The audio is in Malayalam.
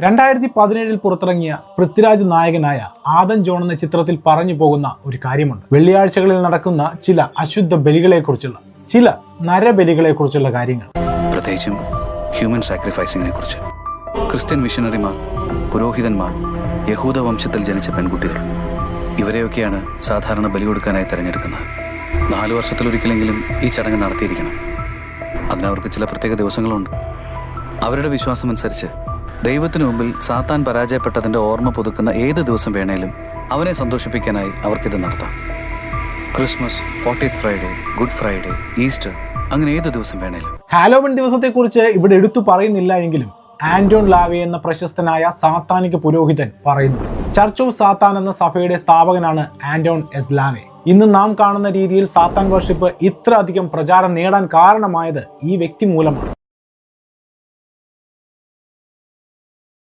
രണ്ടായിരത്തി പതിനേഴിൽ പുറത്തിറങ്ങിയ പൃഥ്വിരാജ് നായകനായ ആദൻ ജോൺ എന്ന ചിത്രത്തിൽ പറഞ്ഞു പോകുന്ന ഒരു കാര്യമുണ്ട്. വെള്ളിയാഴ്ചകളിൽ നടക്കുന്ന ചില അശുദ്ധ ബലികളെക്കുറിച്ചുള്ള ചില നരബലികളെക്കുറിച്ചുള്ള കാര്യങ്ങൾ. പ്രത്യേകിച്ചും ഹ്യൂമൻ സാക്രിഫൈസിങ്ങിനെ കുറിച്ച്. ക്രിസ്ത്യൻ മിഷനറിമാർ പുരോഹിതന്മാർ യഹൂദ വംശത്തിൽ ജനിച്ച പെൺകുട്ടികൾ ഇവരെയൊക്കെയാണ് സാധാരണ ബലി കൊടുക്കാനായി തിരഞ്ഞെടുക്കുന്നത്. നാല് വർഷത്തിലൊരിക്കലെങ്കിലും ഈ ചടങ്ങ് നടത്തിയിരിക്കണം. അതിനവർക്ക് ചില പ്രത്യേക ദിവസങ്ങളുണ്ട്. അവരുടെ വിശ്വാസം അനുസരിച്ച് ദൈവത്തിനു മുമ്പിൽ സാത്താൻ പരാജയപ്പെട്ടതിന്റെ ഓർമ്മ പുതുക്കുന്ന ഏത് ദിവസം വേണേലും അവനെ സന്തോഷിപ്പിക്കാനായി അവർക്കിത് നടത്താം. Christmas fortieth Friday good Friday Easter അങ്ങനെ ഏത് ദിവസം വേണേലും. ഹാലോവിൻ ദിവസത്തെക്കുറിച്ച് ഇവിടെ എടുത്തു പറയുന്നില്ല എങ്കിലും ആന്റോൺ ലാവെ എന്ന പ്രശസ്തനായ സാത്താനിക പുരോഹിതൻ പറയുന്നു. ചർച്ച് ഓഫ് സാത്താൻ എന്ന സഭയുടെ സ്ഥാപകനാണ് ആന്റോൺ എസ് ലാവെ. ഇന്ന് നാം കാണുന്ന രീതിയിൽ സാത്താൻ വർഷിപ്പ് ഇത്ര അധികം പ്രചാരം നേടാൻ കാരണമായത് ഈ വ്യക്തി മൂലമാണ്.